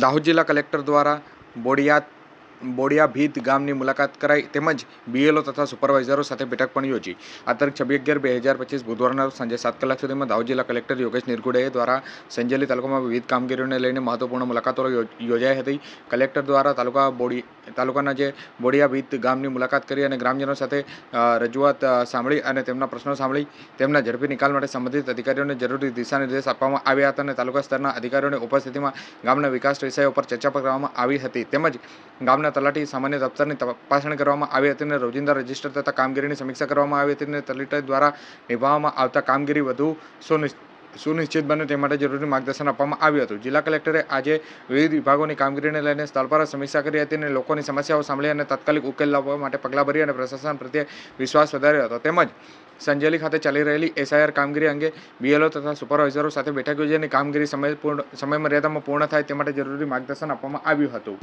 દાહોદ જિલ્લા કલેક્ટર દ્વારા બોડિયાત બોડિયા ભીત ગામની મુલાકાત કરાઈ તેમજ બીએલઓ તથા સુપરવાઇઝરો સાથે બેઠક પણ યોજી. આ તારીખ છવ્વીસ અગિયાર બે હજાર પચીસ બુધવારના સાંજે સાત કલાક સુધીમાં દાહોદ જિલ્લા કલેક્ટર યોગેશ નિરગુડેએ દ્વારા સંજેલી તાલુકામાં વિવિધ કામગીરીઓને લઈને મહત્વપૂર્ણ મુલાકાતો યોજાઈ હતી. કલેક્ટર દ્વારા તાલુકા બોડી, તાલુકાના જે બોડિયા ભીત ગામની મુલાકાત કરી અને ગ્રામજનો સાથે રજૂઆત સાંભળી અને તેમના પ્રશ્નો સાંભળી, તેમના ઝડપી નિકાલ માટે સંબંધિત અધિકારીઓને જરૂરી દિશા નિર્દેશ આપવામાં આવ્યા હતા અને તાલુકા સ્તરના અધિકારીઓની ઉપસ્થિતિમાં ગામના વિકાસ વિષયો પર ચર્ચા કરવામાં આવી હતી. તેમજ ગામના તલાટી સામાન્ય દફતરની તપાસણી કરવામાં આવી હતી અને રોજિંદા રજિસ્ટર તથા કામગીરીની સમીક્ષા કરવામાં આવી હતી અને તલાટી દ્વારા નિભાવવામાં આવતા કામગીરી વધુ સુનિશ્ચિત સુનિશ્ચિત બને તે માટે જરૂરી માર્ગદર્શન આપવામાં આવ્યું હતું. જિલ્લા કલેક્ટરે આજે વિવિધ વિભાગોની કામગીરીને લઈને સ્થળ પર સમીક્ષા કરી હતી અને લોકોની સમસ્યાઓ સાંભળી અને તાત્કાલિક ઉકેલ લાવવા માટે પગલાં ભરી અને પ્રશાસન પ્રત્યે વિશ્વાસ વધાર્યો હતો. તેમજ સંજેલી ખાતે ચાલી રહેલી એસઆઈઆર કામગીરી અંગે બીએલઓ તથા સુપરવાઇઝરો સાથે બેઠક યોજી કામગીરી સમય પૂર્ણ, સમયમર્યાદામાં પૂર્ણ થાય તે માટે જરૂરી માર્ગદર્શન આપવામાં આવ્યું હતું.